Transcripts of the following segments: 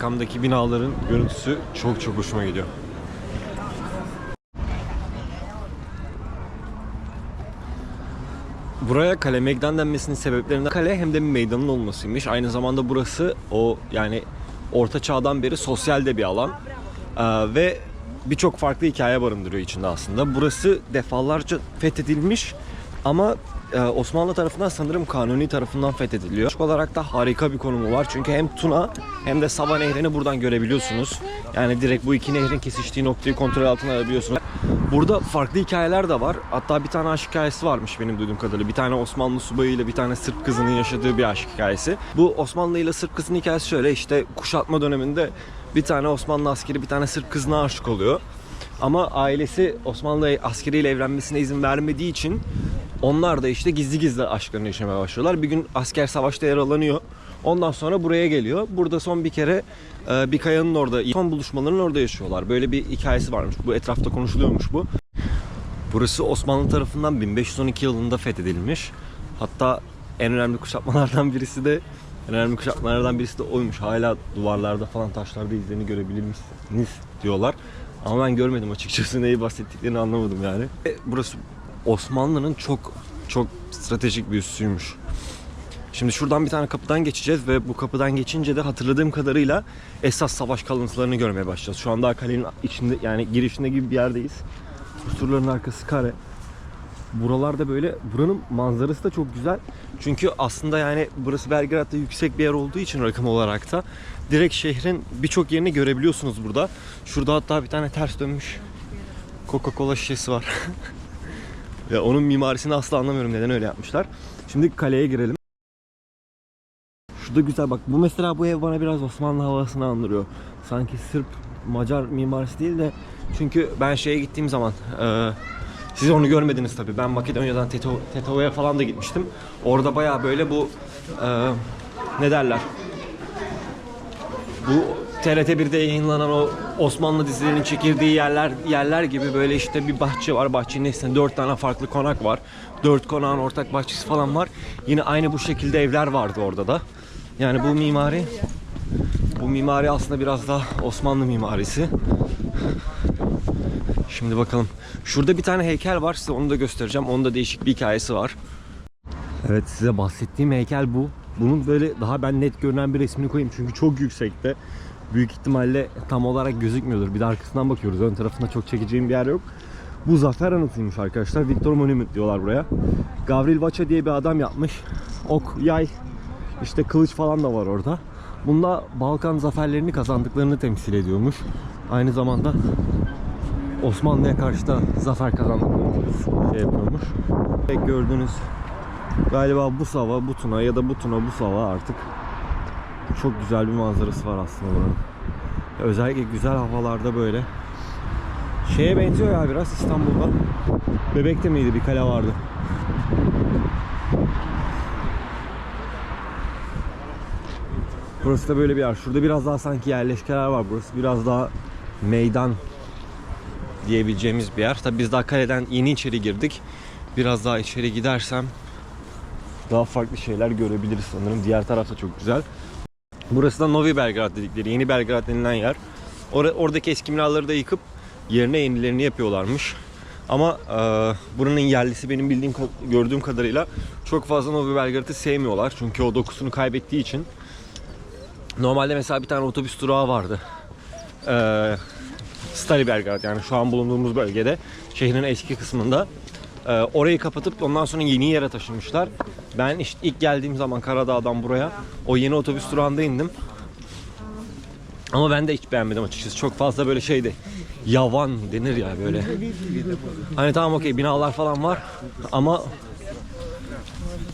arkamdaki binaların görüntüsü çok çok hoşuma gidiyor. Buraya kale meydan denmesinin sebeplerinden kale hem de meydanın olmasıymış. Aynı zamanda burası o yani orta çağdan beri sosyal de bir alan. Ee, ve birçok farklı hikaye barındırıyor içinde aslında. Burası defalarca fethedilmiş ama e, Osmanlı tarafından sanırım Kanuni tarafından fethediliyor. Yaklaşık olarak da harika bir konumu var. Çünkü hem Tuna hem de Sava Nehri'ni buradan görebiliyorsunuz. Yani direkt bu iki nehrin kesiştiği noktayı kontrol altına alabiliyorsunuz. Burada farklı hikayeler de var. Hatta bir tane aşk hikayesi varmış benim duyduğum kadarıyla. Bir tane Osmanlı subayı ile bir tane Sırp kızının yaşadığı bir aşk hikayesi. Bu Osmanlı ile Sırp kızının hikayesi şöyle işte kuşatma döneminde bir tane Osmanlı askeri bir tane Sırp kızına aşık oluyor. Ama ailesi Osmanlı askeriyle evlenmesine izin vermediği için onlar da işte gizli gizli aşklarını yaşamaya başlıyorlar. Bir gün asker savaşta yaralanıyor. Ondan sonra buraya geliyor. Burada son bir kere e, bir kayanın orada, son buluşmalarının orada yaşıyorlar. Böyle bir hikayesi varmış. Bu etrafta konuşuluyormuş bu. Burası Osmanlı tarafından 1512 yılında fethedilmiş. Hatta en önemli kuşatmalardan birisi de en önemli kuşatmalardan birisi de oymuş. Hala duvarlarda falan taşlarda izlerini görebilir misiniz diyorlar. Ama ben görmedim açıkçası neyi bahsettiklerini anlamadım yani. E, Burası Osmanlı'nın çok çok stratejik bir üssüymüş. Şimdi şuradan bir tane kapıdan geçeceğiz ve bu kapıdan geçince de hatırladığım kadarıyla esas savaş kalıntılarını görmeye başlayacağız. Şu anda kalenin içinde yani girişinde gibi bir yerdeyiz. Bu surların arkası kare. Buralarda böyle buranın manzarası da çok güzel. Çünkü aslında yani burası Belgrad'da yüksek bir yer olduğu için rakım olarak da direkt şehrin birçok yerini görebiliyorsunuz burada. Şurada hatta bir tane ters dönmüş Coca-Cola şişesi var. ya onun mimarisini asla anlamıyorum neden öyle yapmışlar. Şimdi kaleye girelim. Şurada güzel bak bu mesela bu ev bana biraz Osmanlı havasını andırıyor. Sanki Sırp Macar mimarisi değil de çünkü ben şeye gittiğim zaman e, siz onu görmediniz tabii. Ben Makedonya'dan Teto, Tetova'ya falan da gitmiştim. Orada baya böyle bu e, ne derler? Bu TRT 1'de yayınlanan o Osmanlı dizilerinin çekildiği yerler yerler gibi böyle işte bir bahçe var. Bahçenin içinde dört tane farklı konak var. Dört konağın ortak bahçesi falan var. Yine aynı bu şekilde evler vardı orada da. Yani bu mimari bu mimari aslında biraz daha Osmanlı mimarisi. Şimdi bakalım. Şurada bir tane heykel var. Size onu da göstereceğim. Onun da değişik bir hikayesi var. Evet size bahsettiğim heykel bu. Bunun böyle daha ben net görünen bir resmini koyayım. Çünkü çok yüksekte. Büyük ihtimalle tam olarak gözükmüyordur. Bir de arkasından bakıyoruz. Ön tarafında çok çekeceğim bir yer yok. Bu zafer anıtıymış arkadaşlar. Victor Monument diyorlar buraya. Gavril Vacha diye bir adam yapmış. Ok, yay, işte kılıç falan da var orada. Bunda Balkan zaferlerini kazandıklarını temsil ediyormuş. Aynı zamanda Osmanlı'ya karşı da zafer kazandıklarını şey yapıyormuş. Ve gördüğünüz galiba bu sava, bu tuna ya da bu tuna bu sava artık çok güzel bir manzarası var aslında buranın. Özellikle güzel havalarda böyle şeye benziyor ya biraz İstanbul'da. Bebek'te miydi bir kale vardı. Burası da böyle bir yer. Şurada biraz daha sanki yerleşkeler var. Burası biraz daha meydan diyebileceğimiz bir yer. Tabi biz daha kaleden yeni içeri girdik. Biraz daha içeri gidersem daha farklı şeyler görebiliriz sanırım. Diğer taraf da çok güzel. Burası da Novi Belgrad dedikleri, yeni Belgrad denilen yer. Or- oradaki eski binaları da yıkıp yerine yenilerini yapıyorlarmış. Ama e, buranın yerlisi benim bildiğim gördüğüm kadarıyla çok fazla Novi Belgrad'ı sevmiyorlar. Çünkü o dokusunu kaybettiği için. Normalde mesela bir tane otobüs durağı vardı. Ee, Stari Belgrad yani şu an bulunduğumuz bölgede şehrin eski kısmında. Ee, orayı kapatıp ondan sonra yeni yere taşınmışlar. Ben işte ilk geldiğim zaman Karadağ'dan buraya o yeni otobüs durağında indim. Ama ben de hiç beğenmedim açıkçası. Çok fazla böyle şeydi. Yavan denir ya böyle. Hani tamam okey binalar falan var ama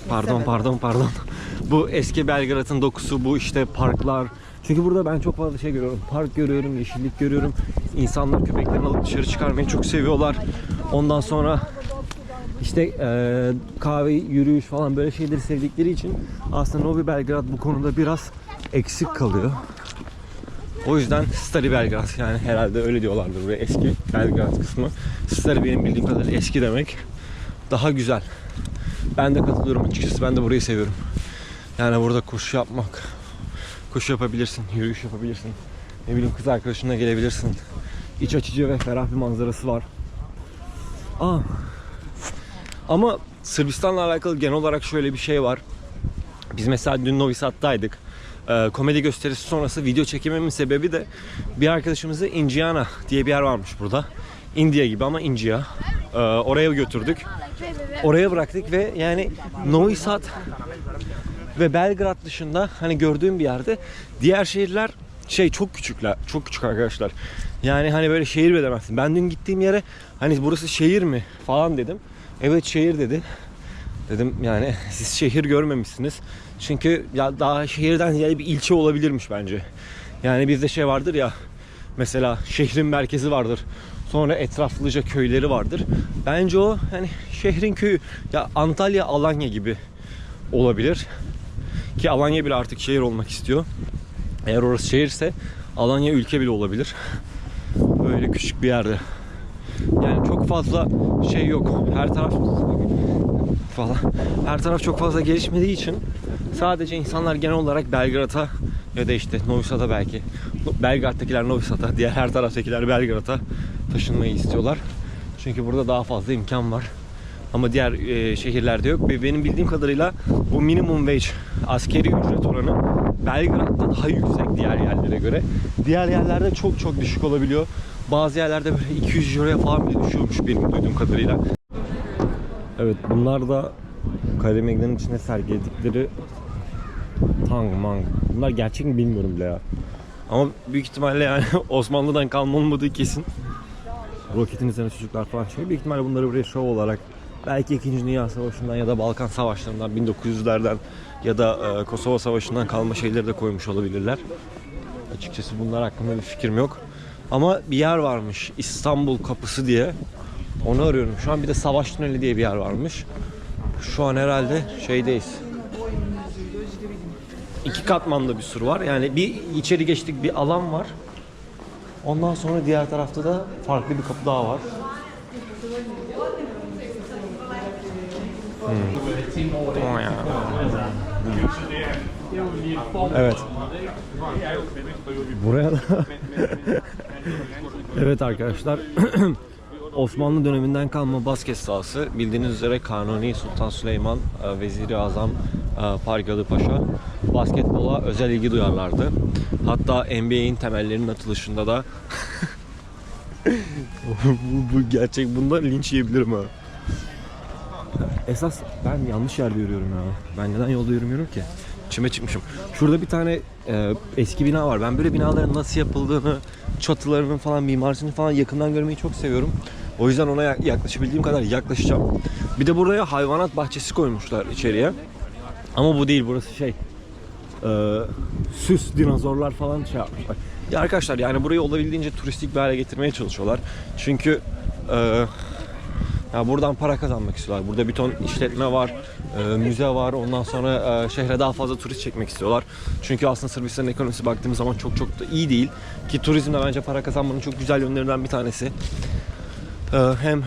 Pardon pardon pardon. Bu eski Belgrad'ın dokusu bu işte parklar. Çünkü burada ben çok fazla şey görüyorum. Park görüyorum, yeşillik görüyorum. İnsanlar köpeklerini alıp dışarı çıkarmayı çok seviyorlar. Ondan sonra işte eee, kahve, yürüyüş falan böyle şeyleri sevdikleri için aslında Novi Belgrad bu konuda biraz eksik kalıyor. O yüzden Stari Belgrad yani herhalde öyle diyorlardır buraya eski Belgrad kısmı. Stari benim bildiğim kadarıyla eski demek. Daha güzel. Ben de katılıyorum açıkçası. Ben de burayı seviyorum. Yani burada koşu yapmak, Koşu yapabilirsin, yürüyüş yapabilirsin. Ne bileyim kız arkadaşınla gelebilirsin. İç açıcı ve ferah bir manzarası var. Aa. Ama Sırbistan'la alakalı genel olarak şöyle bir şey var. Biz mesela dün Novi Sad'daydık. Ee, komedi gösterisi sonrası video çekememin sebebi de bir arkadaşımızı Indiana diye bir yer varmış burada. India gibi ama India. Ee, oraya götürdük. Oraya bıraktık ve yani Novi Sad ve Belgrad dışında hani gördüğüm bir yerde diğer şehirler şey çok küçükler. Çok küçük arkadaşlar. Yani hani böyle şehir bile. Ben dün gittiğim yere hani burası şehir mi falan dedim. Evet şehir dedi. Dedim yani siz şehir görmemişsiniz. Çünkü ya daha şehirden ziyade bir ilçe olabilirmiş bence. Yani bizde şey vardır ya mesela şehrin merkezi vardır. Sonra etraflıca köyleri vardır. Bence o hani şehrin köyü ya Antalya, Alanya gibi olabilir. Ki Alanya bile artık şehir olmak istiyor. Eğer orası şehirse Alanya ülke bile olabilir. Böyle küçük bir yerde. Yani çok fazla şey yok. Her taraf falan. Her taraf çok fazla gelişmediği için sadece insanlar genel olarak Belgrad'a ya da işte Novi Sad'a belki Belgrad'dakiler Novi Sad'a, diğer her taraftakiler Belgrad'a taşınmayı istiyorlar. Çünkü burada daha fazla imkan var. Ama diğer e, şehirlerde yok ve benim bildiğim kadarıyla bu minimum wage askeri ücret oranı Belgrad'da daha yüksek diğer yerlere göre. Diğer yerlerde çok çok düşük olabiliyor. Bazı yerlerde böyle 200 euroya falan bile düşüyormuş benim duyduğum kadarıyla. Evet bunlar da Kale Meydanı'nın içine sergiledikleri tang mang. Bunlar gerçek mi bilmiyorum bile ya. Ama büyük ihtimalle yani Osmanlı'dan kalma olmadığı kesin. Roketin üzerine çocuklar falan şey. Büyük ihtimalle bunları buraya şov olarak belki 2. Dünya Savaşı'ndan ya da Balkan Savaşları'ndan 1900'lerden ya da e, Kosova Savaşı'ndan kalma şeyleri de koymuş olabilirler. Açıkçası bunlar hakkında bir fikrim yok. Ama bir yer varmış İstanbul Kapısı diye. Onu arıyorum. Şu an bir de Savaş Tüneli diye bir yer varmış. Şu an herhalde şeydeyiz. İki katmanlı bir sur var. Yani bir içeri geçtik bir alan var. Ondan sonra diğer tarafta da farklı bir kapı daha var. Hmm. O ya. Evet. Buraya da Evet arkadaşlar Osmanlı döneminden kalma basket sahası. Bildiğiniz üzere Kanuni Sultan Süleyman, e, Veziri Azam e, Pargalı Paşa basketbola özel ilgi duyarlardı. Hatta NBA'in temellerinin atılışında da bu, bu gerçek bunda linç yiyebilirim ha. Esas ben yanlış yerde yürüyorum ya. Ben neden yolda yürümüyorum ki? Çime çıkmışım. Şurada bir tane e, eski bina var. Ben böyle binaların nasıl yapıldığını, çatılarının falan, mimarisini falan yakından görmeyi çok seviyorum. O yüzden ona yak- yaklaşabildiğim kadar yaklaşacağım. Bir de buraya hayvanat bahçesi koymuşlar içeriye. Ama bu değil burası şey. e, süs dinozorlar falan şey yapmışlar. Ya arkadaşlar yani burayı olabildiğince turistik bir hale getirmeye çalışıyorlar. Çünkü e, ya buradan para kazanmak istiyorlar. Burada bir ton işletme var, e, müze var. Ondan sonra e, şehre daha fazla turist çekmek istiyorlar. Çünkü aslında Sırbistan'ın ekonomisi baktığımız zaman çok çok da iyi değil. Ki turizm de bence para kazanmanın çok güzel yönlerinden bir tanesi. E, hem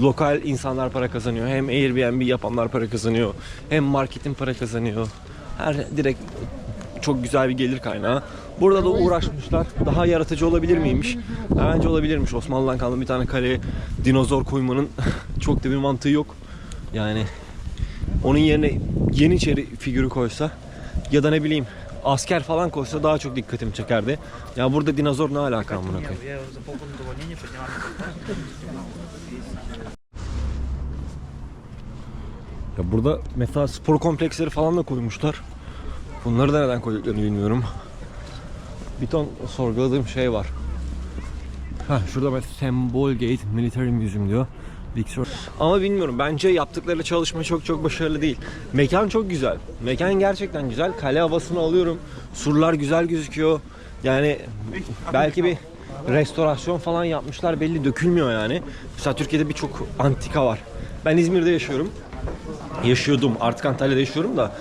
lokal insanlar para kazanıyor, hem Airbnb yapanlar para kazanıyor, hem marketin para kazanıyor. Her direkt çok güzel bir gelir kaynağı. Burada da uğraşmışlar. Daha yaratıcı olabilir miymiş? Ya bence olabilirmiş. Osmanlı'dan kalan bir tane kaleye dinozor koymanın çok da bir mantığı yok. Yani onun yerine Yeniçeri figürü koysa ya da ne bileyim asker falan koysa daha çok dikkatimi çekerdi. Ya burada dinozor ne alaka amına koyayım? Ya burada mesela spor kompleksleri falan da koymuşlar. Bunları da neden koyduklarını bilmiyorum. Bir ton sorguladığım şey var. Ha şurada mesela Symbol Gate Military Museum diyor. Victor. Ama bilmiyorum. Bence yaptıkları çalışma çok çok başarılı değil. Mekan çok güzel. Mekan gerçekten güzel. Kale havasını alıyorum. Surlar güzel gözüküyor. Yani belki bir restorasyon falan yapmışlar belli dökülmüyor yani. Mesela Türkiye'de birçok antika var. Ben İzmir'de yaşıyorum yaşıyordum. Artık Antalya'da yaşıyorum da.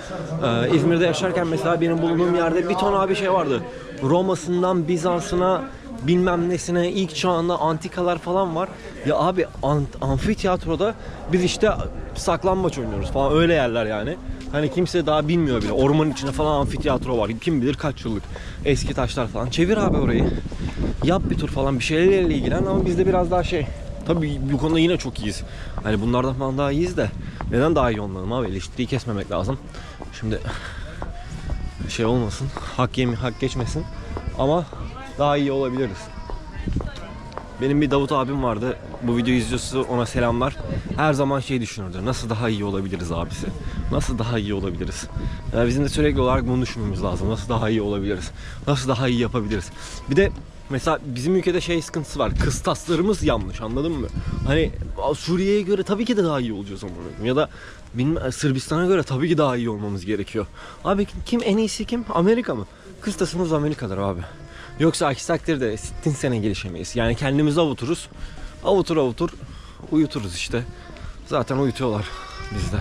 Ee, İzmir'de yaşarken mesela benim bulunduğum yerde bir ton abi şey vardı. Roma'sından Bizans'ına bilmem nesine ilk çağında antikalar falan var. Ya abi ant- amfiteyatroda biz işte saklambaç oynuyoruz falan öyle yerler yani. Hani kimse daha bilmiyor bile. Ormanın içinde falan amfiteyatro var. Kim bilir kaç yıllık eski taşlar falan. Çevir abi orayı. Yap bir tur falan bir şeylerle ilgilen ama bizde biraz daha şey. Tabii bu konuda yine çok iyiyiz. Hani bunlardan falan daha iyiyiz de neden daha iyi olmalım abi? Eleştiriyi kesmemek lazım. Şimdi şey olmasın. Hak yemi hak geçmesin. Ama daha iyi olabiliriz. Benim bir Davut abim vardı. Bu videoyu izliyorsa ona selamlar. Her zaman şey düşünürdü. Nasıl daha iyi olabiliriz abisi? Nasıl daha iyi olabiliriz? Yani bizim de sürekli olarak bunu düşünmemiz lazım. Nasıl daha iyi olabiliriz? Nasıl daha iyi yapabiliriz? Bir de mesela bizim ülkede şey sıkıntısı var. Kıstaslarımız yanlış anladın mı? Hani Suriye'ye göre tabii ki de daha iyi olacağız ama ya da bilmem, Sırbistan'a göre tabii ki daha iyi olmamız gerekiyor. Abi kim en iyisi kim? Amerika mı? Kıstasımız Amerika'dır abi. Yoksa aksi takdirde sittin sene gelişemeyiz. Yani kendimizi avuturuz. Avutur avutur uyuturuz işte. Zaten uyutuyorlar bizde.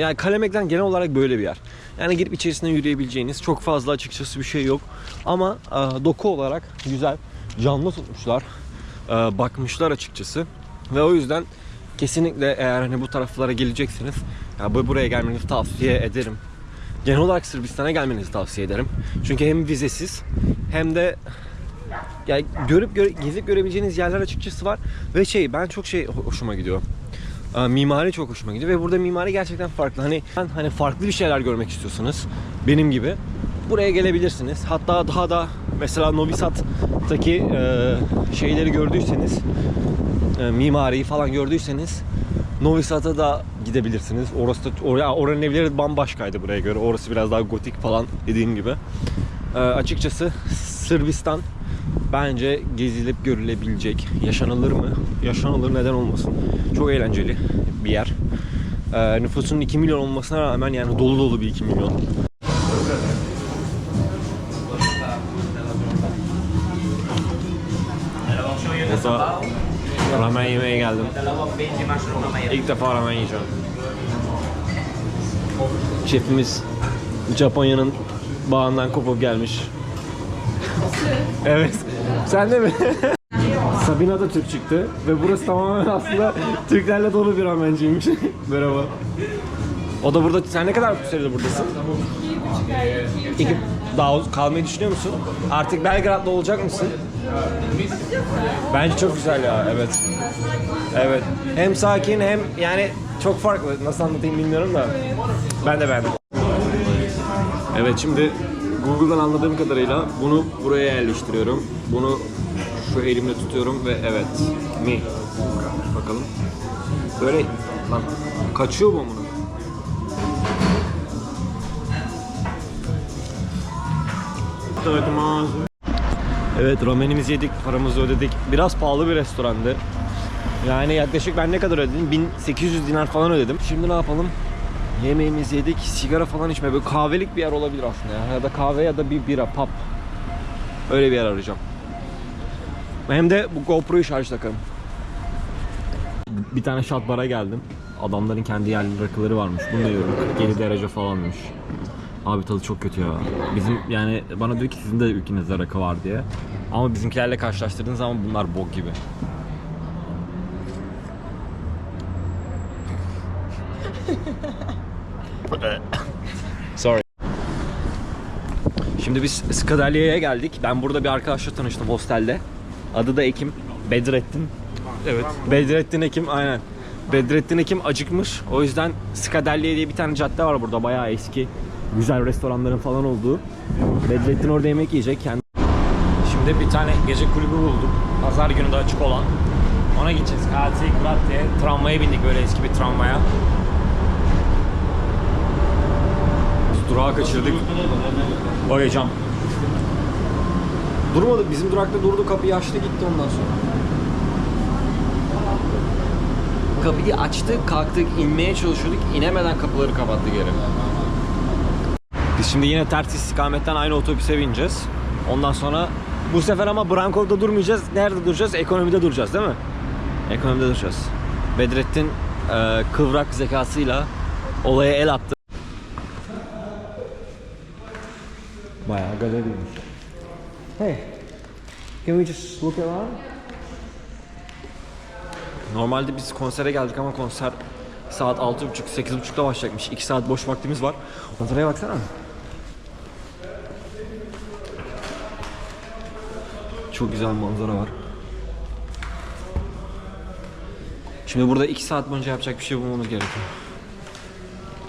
Yani Kalemek'ten genel olarak böyle bir yer. Yani girip içerisinde yürüyebileceğiniz çok fazla açıkçası bir şey yok. Ama e, doku olarak güzel, canlı tutmuşlar. E, bakmışlar açıkçası. Ve o yüzden kesinlikle eğer hani bu taraflara geleceksiniz, ya bu buraya gelmenizi tavsiye ederim. Genel olarak Sırbistan'a gelmenizi tavsiye ederim. Çünkü hem vizesiz hem de yani görüp göre, gezip görebileceğiniz yerler açıkçası var ve şey ben çok şey ho- hoşuma gidiyor. Aa, Mimari çok hoşuma gidiyor ve burada mimari gerçekten farklı. Hani hani farklı bir şeyler görmek istiyorsanız benim gibi buraya gelebilirsiniz. Hatta daha da mesela Novi Sad'daki e, şeyleri gördüyseniz e, mimariyi falan gördüyseniz Novi Sad'a da gidebilirsiniz. Orası da oraya oranın evleri bambaşkaydı buraya göre. Orası biraz daha gotik falan dediğim gibi. E, açıkçası Sırbistan bence gezilip görülebilecek. Yaşanılır mı? Yaşanılır neden olmasın? Çok eğlenceli bir yer. E, nüfusunun 2 milyon olmasına rağmen yani dolu dolu bir 2 milyon. Burada ramen yemeye geldim. İlk defa ramen yiyeceğim. Şefimiz Japonya'nın bağından kopup gelmiş. evet. Sen de mi? Sabina da Türk çıktı ve burası tamamen aslında Türklerle dolu bir ramenciymiş. Merhaba. O da burada. Sen ne kadar süredir buradasın? İki, daha kalmayı düşünüyor musun? Artık Belgrad'da olacak mısın? Bence çok güzel ya, evet. Evet. Hem sakin hem yani çok farklı. Nasıl anlatayım bilmiyorum da. Ben de beğendim. Evet şimdi Google'dan anladığım kadarıyla bunu buraya yerleştiriyorum. Bunu şu elimle tutuyorum ve evet mi bakalım. Böyle lan kaçıyor bu bunu. Evet ramenimizi yedik, paramızı ödedik. Biraz pahalı bir restorandı. Yani yaklaşık ben ne kadar ödedim? 1800 dinar falan ödedim. Şimdi ne yapalım? Yemeğimizi yedik, sigara falan içme. Böyle kahvelik bir yer olabilir aslında ya. Ya da kahve ya da bir bira, pub. Öyle bir yer arayacağım. Hem de bu GoPro'yu şarj takarım. Bir tane shot bara geldim. Adamların kendi yerli rakıları varmış. Bunu da yiyorum. 47 derece falanmış. Abi tadı çok kötü ya. Bizim yani bana diyor ki sizin de ülkenizde rakı var diye. Ama bizimkilerle karşılaştırdığın zaman bunlar bok gibi. Sorry. Şimdi biz Skadalya'ya geldik. Ben burada bir arkadaşla tanıştım hostelde. Adı da Ekim. Bedrettin. Evet. Bedrettin Ekim aynen. Bedrettin Ekim acıkmış. O yüzden Skadalya diye bir tane cadde var burada. Bayağı eski. Güzel restoranların falan olduğu. Bedrettin orada yemek yiyecek. Kendi... Şimdi bir tane gece kulübü bulduk. Pazar günü de açık olan. Ona gideceğiz. KT Krat diye. Tramvaya bindik böyle eski bir tramvaya. Durağı kaçırdık. Bakacağım. Durmadı. Bizim durakta durdu. Kapıyı açtı gitti ondan sonra. Kapıyı açtı, kalktık, inmeye çalışıyorduk. İnemeden kapıları kapattı geri. Biz şimdi yine ters istikametten aynı otobüse bineceğiz. Ondan sonra bu sefer ama Branko'da durmayacağız. Nerede duracağız? Ekonomide duracağız değil mi? Ekonomide duracağız. Bedrettin e, kıvrak zekasıyla olaya el attı. Bayağı galeriymiş. Hey, Can we just look around? Normalde biz konsere geldik ama konser saat 6.30-8.30'da başlayacakmış. 2 saat boş vaktimiz var. Manzaraya baksana. Çok güzel manzara var. Şimdi burada 2 saat boyunca yapacak bir şey bulmamız gerekiyor.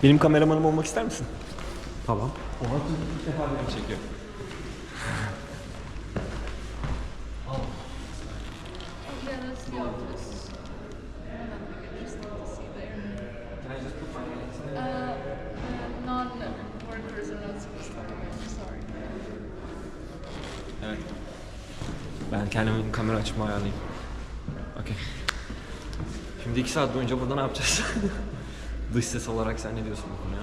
Benim kameramanım olmak ister misin? Tamam. Oha ilk defa beni çekiyor. Yeah, that's Ben kendimin kamera açımı ayarlayayım. Okey. Şimdi iki saat boyunca burada ne yapacağız? Dış ses olarak sen ne diyorsun bu konuya?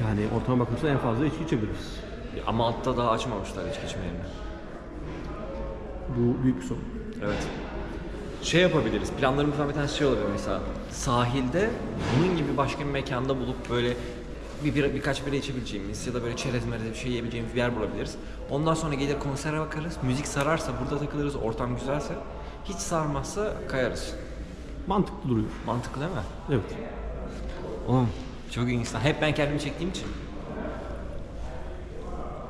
Yani ortama bakımsa en fazla içki içebiliriz. Ama altta daha açmamışlar geçme yerini. Bu büyük bir sorun. Evet. Şey yapabiliriz. Planlarımızdan bir tanesi şey olabilir mesela. Sahilde bunun gibi başka bir mekanda bulup böyle bir, bir birkaç bira içebileceğimiz ya da böyle çerez merez bir şey yiyebileceğimiz bir yer bulabiliriz. Ondan sonra gelir konsere bakarız. Müzik sararsa burada takılırız. Ortam güzelse. Hiç sarmazsa kayarız. Mantıklı duruyor. Mantıklı değil mi? Evet. Oğlum çok iyi insan. Hep ben kendimi çektiğim için.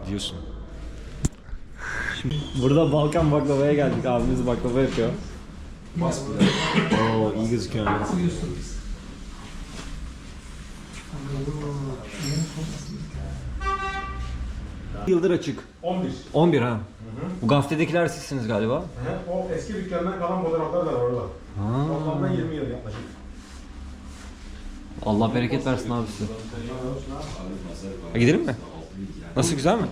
Diyorsun. Burada Balkan baklavaya geldik. Abimiz baklava yapıyor. Oo iyi gözüküyor. Yıldır açık. 11. 11 ha. Bu gaftedekiler sizsiniz galiba. O eski dükkandan kalan fotoğraflar da var orada. Toplamda 20 yıl yaklaşık. Allah bereket versin abi size. Ha, gidelim mi? Nasıl güzel mi?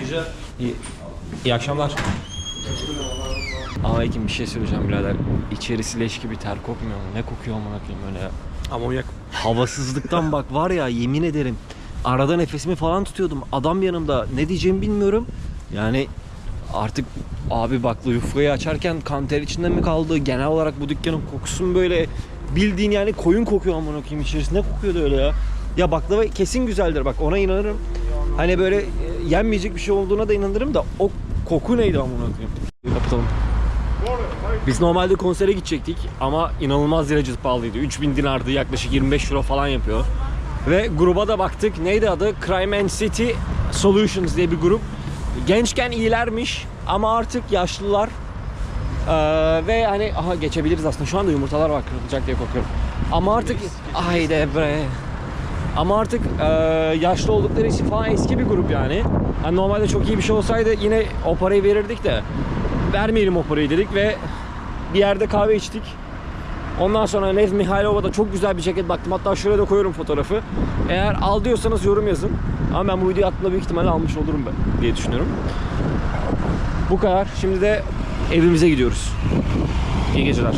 Güzel. İyi, iyi akşamlar. Aa Ekin bir şey söyleyeceğim birader. İçerisi leş gibi ter kokmuyor mu? Ne kokuyor amına koyayım öyle ya. Amonyak. Havasızlıktan bak var ya yemin ederim. Arada nefesimi falan tutuyordum. Adam yanımda ne diyeceğimi bilmiyorum. Yani artık abi bakla yufkayı açarken kanter içinde mi kaldı? Genel olarak bu dükkanın kokusu mu böyle bildiğin yani koyun kokuyor amına koyayım içerisinde kokuyordu öyle ya. Ya baklava kesin güzeldir bak ona inanırım. Hani böyle e, yenmeyecek bir şey olduğuna da inanırım da o koku neydi amına koyayım? Kapatalım. Biz normalde konsere gidecektik ama inanılmaz derecede pahalıydı. 3000 dinardı yaklaşık 25 euro falan yapıyor. Ve gruba da baktık. Neydi adı? Crime and City Solutions diye bir grup. Gençken iyilermiş ama artık yaşlılar. Ee, ve hani aha geçebiliriz aslında. Şu anda yumurtalar var kırılacak diye korkuyorum. Ama artık haydi bre. Ama artık e, yaşlı oldukları için falan eski bir grup yani. Hani normalde çok iyi bir şey olsaydı yine o parayı verirdik de vermeyelim o parayı dedik ve bir yerde kahve içtik. Ondan sonra Lev Mihailova'da çok güzel bir ceket baktım. Hatta şuraya da koyuyorum fotoğrafı. Eğer al diyorsanız yorum yazın. Ama ben bu videoyu attığımda büyük ihtimalle almış olurum ben diye düşünüyorum. Bu kadar. Şimdi de evimize gidiyoruz. İyi geceler.